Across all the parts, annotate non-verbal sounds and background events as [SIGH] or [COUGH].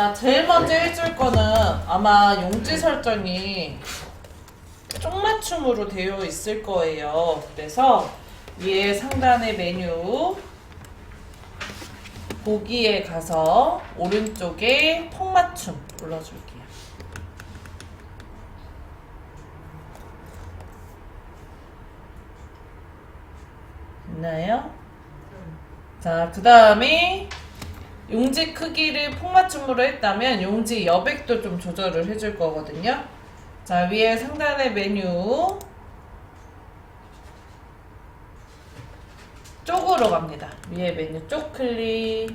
자, 제일 먼저 해줄 거는 아마 용지 설정이 쪽맞춤으로 되어 있을 거예요. 그래서 위에 상단의 메뉴 보기에 가서 오른쪽에 통맞춤 눌러줄게요. 있나요? 자, 그 다음에 용지 크기를 폭맞춤으로 했다면 용지 여백도 좀 조절을 해줄 거거든요. 자, 위에 상단의 메뉴 쪽으로 갑니다. 위에 메뉴 쪽 클릭.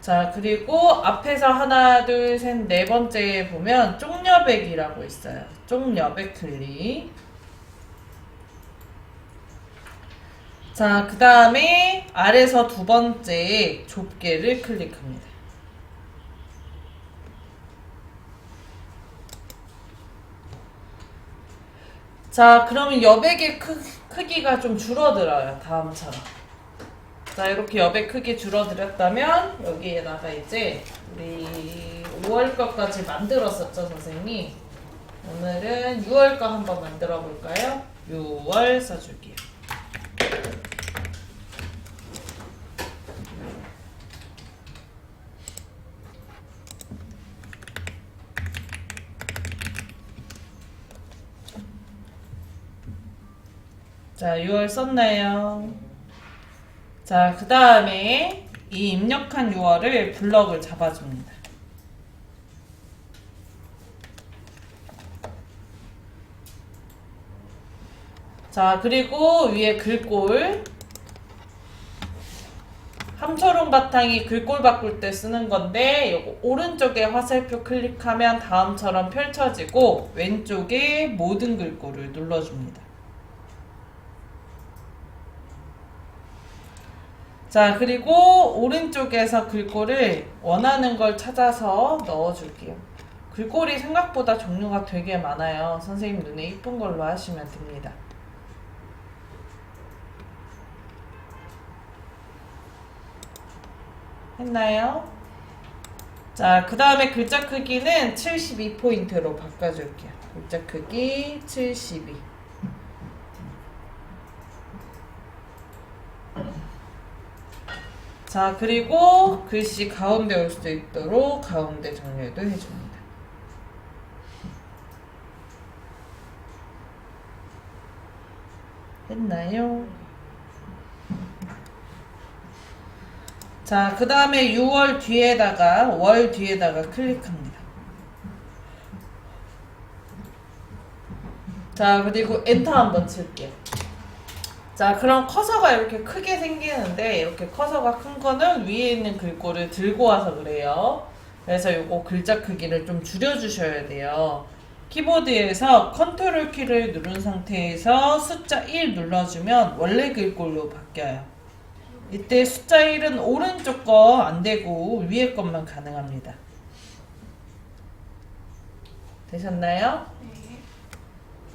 자, 그리고 앞에서 하나, 둘, 셋, 네 번째에 보면 쪽여백이라고 있어요. 쪽여백 클릭. 자, 그 다음에 아래서 두 번째 좁게를 클릭합니다. 자, 그러면 여백의 크, 크기가 좀 줄어들어요. 다음처럼. 자, 이렇게 여백 크기 줄어들었다면 여기에다가 이제 우리 5월 것까지 만들었었죠, 선생님. 오늘은 6월 거 한번 만들어 볼까요? 6월 써줄게요. 자, 6월 썼나요? 자, 그 다음에 이 입력한 6월을 블럭을 잡아줍니다. 자, 그리고 위에 글꼴. 함초롱 바탕이 글꼴 바꿀 때 쓰는 건데, 요거 오른쪽에 화살표 클릭하면 다음처럼 펼쳐지고, 왼쪽에 모든 글꼴을 눌러줍니다. 자, 그리고 오른쪽에서 글꼴을 원하는 걸 찾아서 넣어줄게요. 글꼴이 생각보다 종류가 되게 많아요. 선생님 눈에 이쁜 걸로 하시면 됩니다. 했나요? 자, 그 다음에 글자 크기는 72포인트로 바꿔줄게요. 글자 크기 72. 자, 그리고 글씨 가운데 올 수 있도록 가운데 정렬도 해줍니다. 했나요? 자, 그 다음에 6월 뒤에다가, 월 뒤에다가 클릭합니다. 자, 그리고 엔터 한번 칠게요. 자, 그럼 커서가 이렇게 크게 생기는데 이렇게 커서가 큰 거는 위에 있는 글꼴을 들고 와서 그래요. 그래서 요거 글자 크기를 좀 줄여 주셔야 돼요. 키보드에서 컨트롤 키를 누른 상태에서 숫자 1 눌러주면 원래 글꼴로 바뀌어요. 이때 숫자 1은 오른쪽 거 안 되고 위에 것만 가능합니다. 되셨나요?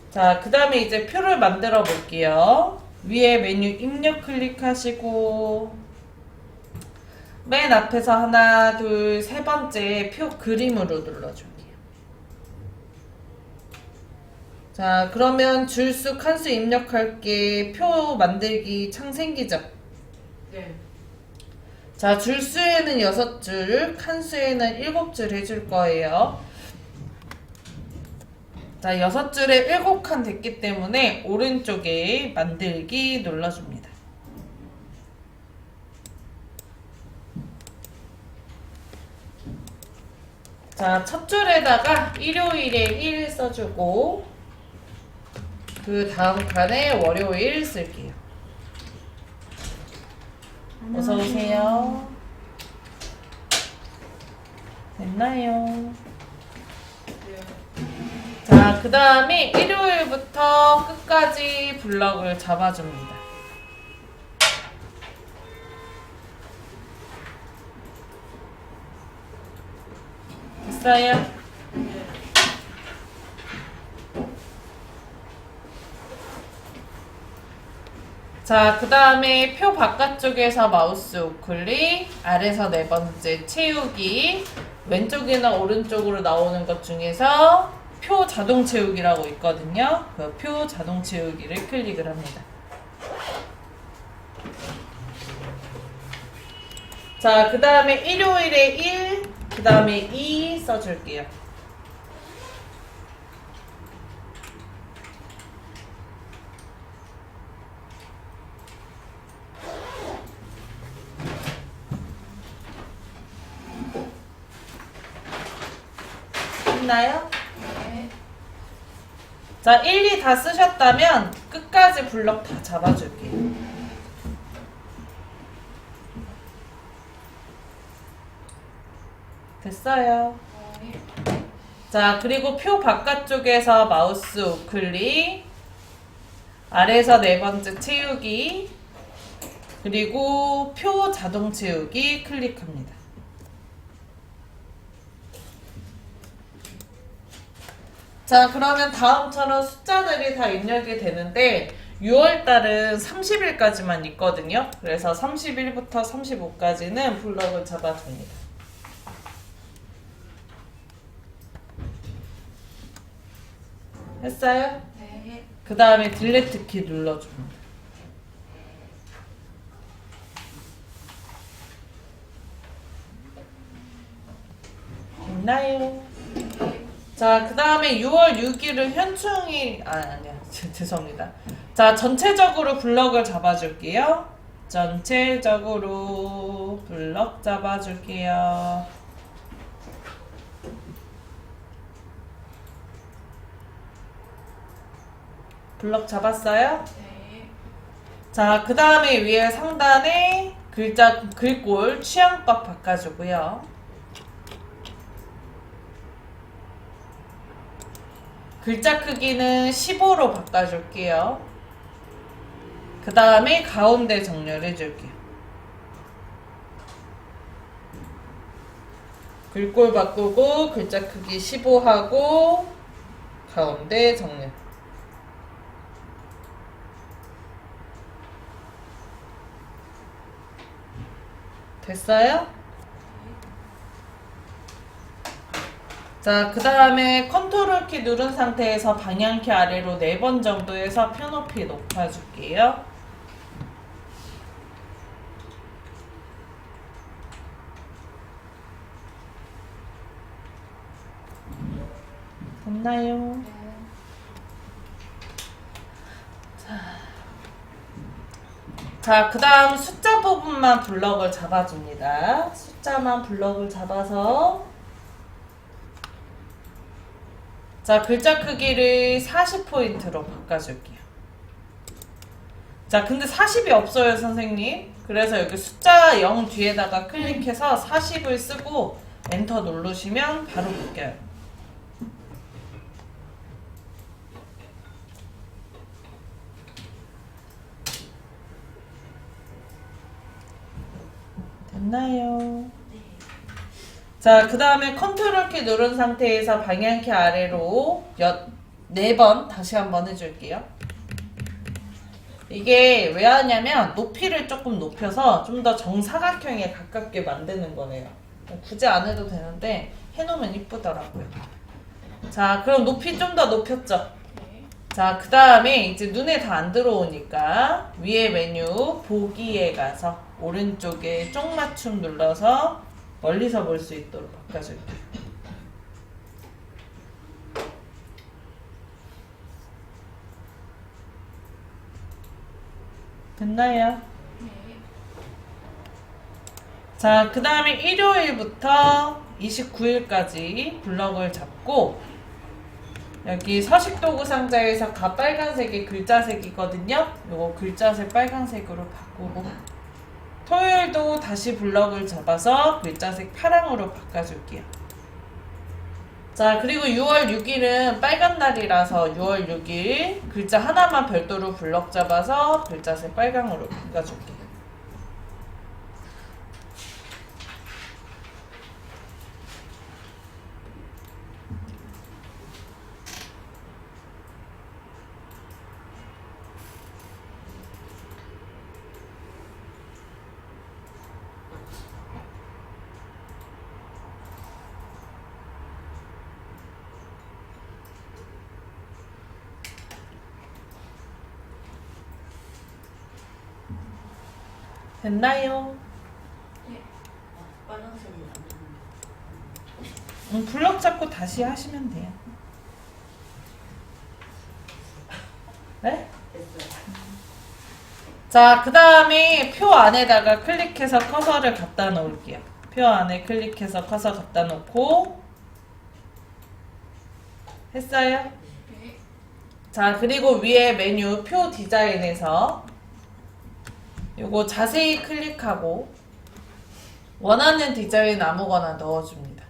자, 그 다음에 이제 표를 만들어 볼게요. 위에 메뉴 입력 클릭하시고, 맨 앞에서 하나, 둘, 세 번째 표 그림으로 눌러줄게요. 자, 그러면 줄수 칸수 입력할게 표 만들기 창 생기죠? 네. 자, 줄수에는 여섯 줄, 칸수에는 일곱 줄 해줄 거예요. 자, 여섯 줄에 일곱 칸 됐기 때문에 오른쪽에 만들기 눌러줍니다. 자, 첫 줄에다가 일요일에 1 써주고, 그 다음 칸에 월요일 쓸게요. 어서 오세요. 됐나요? 그 다음에 일요일부터 끝까지 블럭을 잡아줍니다. 됐어요? 네. 자, 그 다음에 표 바깥쪽에서 마우스 우클릭, 아래서 네 번째 채우기, 왼쪽이나 오른쪽으로 나오는 것 중에서 표 자동 채우기라고 있거든요. 그 표 자동 채우기를 클릭을 합니다. 자, 그 다음에 일요일에 1, 그 다음에 2 써줄게요. 네. 자, 1, 2 다 쓰셨다면 끝까지 블럭 다 잡아줄게요. 됐어요. 네. 자, 그리고 표 바깥쪽에서 마우스 우클릭, 아래에서 네 번째 채우기, 그리고 표 자동 채우기 클릭합니다. 자, 그러면 다음처럼 숫자들이 다 입력이 되는데 6월 달은 30일까지만 있거든요. 그래서 31부터 35까지는 블럭을 잡아줍니다. 했어요? 네. 그 다음에 딜레트 키 눌러줍니다. 됐나요? 자, 그 다음에 6월 6일은 현충일, 아, 아니야. [LAUGHS] 죄- 죄송합니다. 자, 전체적으로 블럭을 잡아줄게요. 전체적으로 블럭 잡아줄게요. 블럭 잡았어요? 네. 자, 그 다음에 위에 상단에 글자, 글꼴 취향값 바꿔주고요. 글자 크기는 15로 바꿔줄게요. 그 다음에 가운데 정렬해줄게요. 글꼴 바꾸고 글자 크기 15 하고 가운데 정렬. 됐어요? 자, 그 다음에 컨트롤 키 누른 상태에서 방향키 아래로 4번 정도 해서 표 높이 높여줄게요. 됐나요? 네. 자, 그 다음 숫자 부분만 블럭을 잡아줍니다. 숫자만 블럭을 잡아서 자, 글자 크기를 40포인트로 바꿔줄게요. 자, 근데 40이 없어요, 선생님. 그래서 여기 숫자 0 뒤에다가 클릭해서 40을 쓰고 엔터 누르시면 바로 바뀌어요. 됐나요? 자, 그 다음에 컨트롤 키 누른 상태에서 방향키 아래로 여, 4번 다시 한번 해줄게요. 이게 왜 하냐면 높이를 조금 높여서 좀 더 정사각형에 가깝게 만드는 거네요. 굳이 안 해도 되는데 해놓으면 이쁘더라고요. 자, 그럼 높이 좀 더 높였죠? 네. 자, 그 다음에 이제 눈에 다 안 들어오니까 위에 메뉴 보기에 가서 오른쪽에 쪽 맞춤 눌러서 멀리서 볼 수 있도록 바꿔줄게요. 됐나요? 네. 자, 그 다음에 일요일부터 29일까지 블럭을 잡고 여기 서식도구 상자에서 가 빨간색이 글자색이거든요. 요거 글자색 빨간색으로 바꾸고 토요일도 다시 블럭을 잡아서 글자색 파랑으로 바꿔줄게요. 자, 그리고 6월 6일은 빨간 날이라서 6월 6일 글자 하나만 별도로 블럭 잡아서 글자색 빨강으로 바꿔줄게요. 됐나요? 빨간색이 안 음, 블럭 잡고 다시 하시면 돼요. 네? 됐어요. 자, 그 다음에 표 안에다가 클릭해서 커서를 갖다 놓을게요. 표 안에 클릭해서 커서 갖다 놓고 했어요? 네. 자, 그리고 위에 메뉴 표 디자인에서 요거 자세히 클릭하고 원하는 디자인 아무거나 넣어줍니다.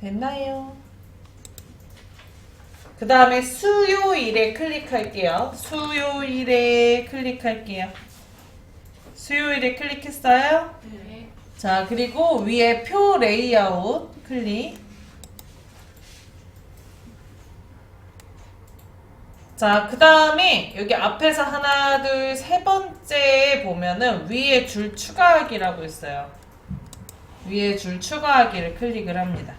됐나요? 그 다음에 수요일에 클릭할게요. 수요일에 클릭할게요. 수요일에 클릭했어요? 네. 자, 그리고 위에 표 레이아웃 클릭. 자, 그 다음에 여기 앞에서 하나, 둘, 세 번째에 보면은 위에 줄 추가하기라고 있어요. 위에 줄 추가하기를 클릭을 합니다.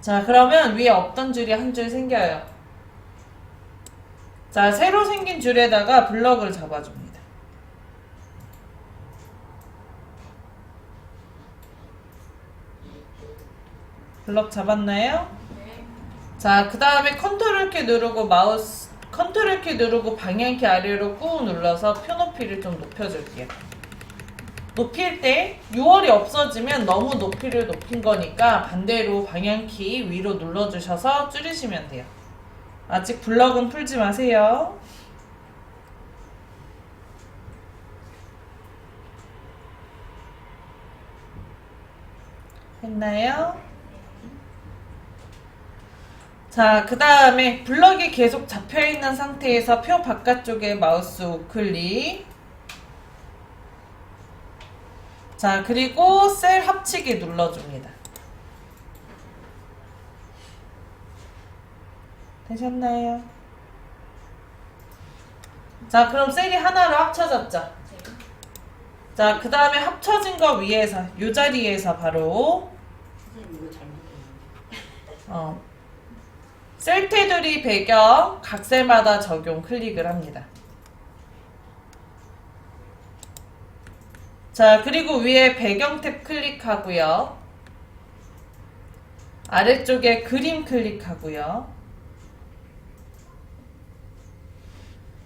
자, 그러면 위에 없던 줄이 한 줄 생겨요. 자, 새로 생긴 줄에다가 블럭을 잡아줍니다. 블럭 잡았나요? 네. 자, 그 다음에 컨트롤 키 누르고 마우스, 컨트롤 키 누르고 방향 키 아래로 꾹 눌러서 표 높이를 좀 높여줄게요. 높일 때 6월이 없어지면 너무 높이를 높인 거니까 반대로 방향 키 위로 눌러주셔서 줄이시면 돼요. 아직 블럭은 풀지 마세요. 했나요? 자, 그 다음에 블럭이 계속 잡혀 있는 상태에서 표 바깥쪽에 마우스 우클릭. 자, 그리고 셀 합치기 눌러줍니다. 되셨나요? 자, 그럼 셀이 하나로 합쳐졌죠? 자, 그 다음에 합쳐진 거 위에서, 이 자리에서 바로. 어, 셀 테두리 배경 각 셀마다 적용 클릭을 합니다. 자, 그리고 위에 배경 탭 클릭하고요. 아래쪽에 그림 클릭하고요.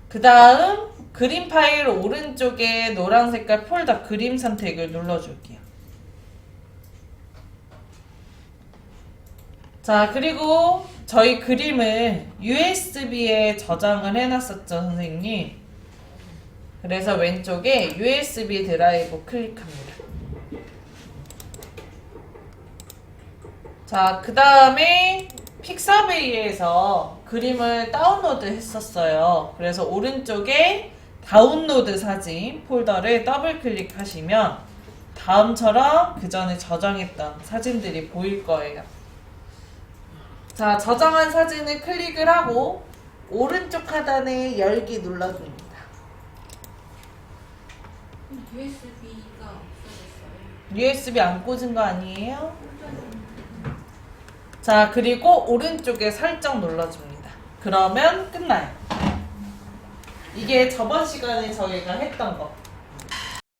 그 다음 그림 파일 오른쪽에 노란 색깔 폴더 그림 선택을 눌러줄게요. 자, 그리고 저희 그림을 USB에 저장을 해놨었죠, 선생님. 그래서 왼쪽에 USB 드라이브 클릭합니다. 자, 그 다음에 픽사베이에서 그림을 다운로드 했었어요. 그래서 오른쪽에 다운로드 사진 폴더를 더블 클릭하시면 다음처럼 그 전에 저장했던 사진들이 보일 거예요. 자, 저장한 사진을 클릭을 하고 오른쪽 하단에 열기 눌러줍니다. USB가 없어졌어요. USB 안 꽂은 거 아니에요? 자, 그리고 오른쪽에 설정 눌러줍니다. 그러면 끝나요. 이게 저번 시간에 저희가 했던 거.